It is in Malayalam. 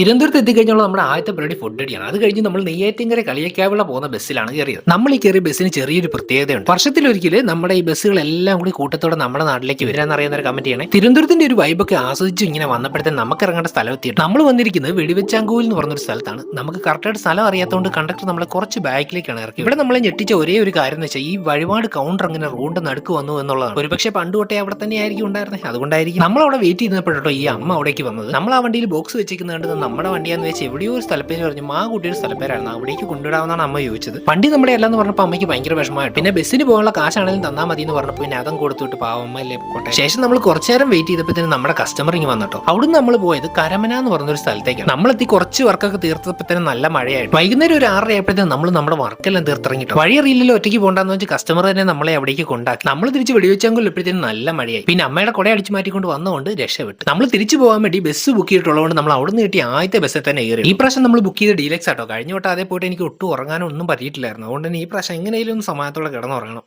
തിരുവനന്തപുരത്ത് എത്തിക്കഴിഞ്ഞാൽ നമ്മുടെ ആദ്യത്തെ പരിപാടി ഫുഡ് അടിയാണ് അത് കഴിഞ്ഞ് നമ്മൾ നെയ്യാറ്റിങ്കര കളിയക്കാവിള പോകുന്ന ബസ്സിലാണ് കയറിയത്. നമ്മൾ ഈ കയറിയ ബസ്സിന് ചെറിയൊരു പ്രത്യേകതയുണ്ട്. വർഷത്തിലൊരിക്കൽ നമ്മുടെ ഈ ബസ്സുകളെല്ലാം കൂടി കൂട്ടത്തോടെ നമ്മുടെ നാട്ടിലേക്ക് വരാൻ അറിയുന്ന ഒരു കമ്മിറ്റിയാണ് തിരുവനന്തപുരത്തിന്റെ ഒരു വൈബൊക്കെ ആസ്വദിച്ച് ഇങ്ങനെ വന്നപ്പോഴത്തെ നമുക്ക് ഇറങ്ങേണ്ട സ്ഥലം എത്തിയിട്ട് നമ്മൾ വന്നിരിക്കുന്നത് വെടിവെച്ചാങ്കൂൽ എന്ന് പറഞ്ഞൊരു സ്ഥലത്താണ്. നമുക്ക് കറക്റ്റായിട്ട് സ്ഥലം അറിയാത്തതുകൊണ്ട് കണ്ടക്ടർ നമ്മളെ കുറച്ച് ബാക്കിലേക്കാണ് ഇറക്കി ഇവിടെ നമ്മളെ ഞെട്ടിച്ച ഒരേ ഒരു കാര്യം എന്ന് വെച്ചാൽ ഈ വഴിപാട് കൗണ്ടർ അങ്ങനെ റോഡ് നടുക്ക് വന്നു എന്നുള്ളതാണ്. ഒരുപക്ഷെ പണ്ട് തൊട്ടേ അവിടെ തന്നെ ആയിരിക്കും ഉണ്ടായിരുന്നത് അതുകൊണ്ടായിരിക്കും. നമ്മൾ അവിടെ വെയിറ്റ് ചെയ്യുന്നപ്പോഴോ ഈ അമ്മ അവിടേക്ക് വന്നത്. നമ്മൾ ആ വണ്ടിയിൽ ബോക്സ് വെച്ചിരിക്കുന്നത് നമ്മുടെ വണ്ടിയാന്ന് വെച്ചാൽ എവിടെയോ ഒരു സ്ഥലപ്പേര് പറഞ്ഞു ആ കുട്ടിയുടെ സ്ഥലപ്പേരായിരുന്നു അവിടേക്ക് കൊണ്ടുവിടാമെന്നാണ് അമ്മ ചോദിച്ചത്. വണ്ടി നമ്മുടെ എന്ന് പറഞ്ഞപ്പോൾ അമ്മയ്ക്ക് ഭയങ്കര വിഷമമായിട്ട് പിന്നെ ബസ്സിന് പോകാനുള്ള കാശാണെങ്കിലും തന്നാൽ മതി എന്ന് പറഞ്ഞപ്പോൾ പിന്നെ അതും കൊടുത്തിട്ട് പാവം അമ്മ അല്ലേ പോട്ടെ ശേഷം നമ്മൾ കുറച്ചു നേരം വെയിറ്റ് ചെയ്തപ്പോൾ തന്നെ നമ്മുടെ കസ്റ്റമർ ഇങ്ങനെ വന്നിട്ടോ അവിടുന്ന് നമ്മൾ പോയത് കരമന എന്ന് പറഞ്ഞൊരു സ്ഥലത്തേക്കാണ്. നമ്മളെത്തി കുറച്ച് വർക്കൊക്കെ തീർത്തപ്പോൾ തന്നെ നല്ല മഴയായിട്ട്. വൈകുന്നേരം ഒരു ആറര ആയപ്പോഴത്തേക്കും നമ്മൾ നമ്മുടെ വർക്കെല്ലാം തീർത്തിറങ്ങിട്ടോ വഴി അറിയില്ലല്ലോ ഒറ്റയ്ക്ക് പോകണ്ടെന്ന് വെച്ച് കസ്റ്റമർ തന്നെ നമ്മളെ അവിടേക്ക് കൊണ്ടാക്കി. നമ്മൾ തിരിച്ച് വെടിവെച്ചാൽ ഇപ്പോഴത്തേക്കും നല്ല മഴയായി. പിന്നെ അമ്മയുടെ കുട അടിച്ച് മാറ്റിക്കൊണ്ട് വന്നുകൊണ്ട് രക്ഷപ്പെട്ടു. നമ്മൾ തിരിച്ചു പോകാൻ വേണ്ടി ബസ് ബുക്ക് ചെയ്തിട്ടുള്ളതുകൊണ്ട് നമ്മൾ അവിടുന്ന് കിട്ടിയ ആദ്യത്തെ ബസ്സിൽ തന്നെ കയറി ഈ പ്രാവശ്യം നമ്മൾ ബുക്ക് ചെയ്ത ഡീലക്സ് ആട്ടോ. കഴിഞ്ഞ വട്ടം അതേ പോയിട്ട് എനിക്ക് ഒട്ടും ഉറങ്ങാനൊന്നും പറ്റിയിട്ടില്ലായിരുന്നു. അതുകൊണ്ട് തന്നെ ഈ പ്രാവശ്യം എങ്ങനെയും സമയത്തോടെ കിടന്നുറങ്ങണം.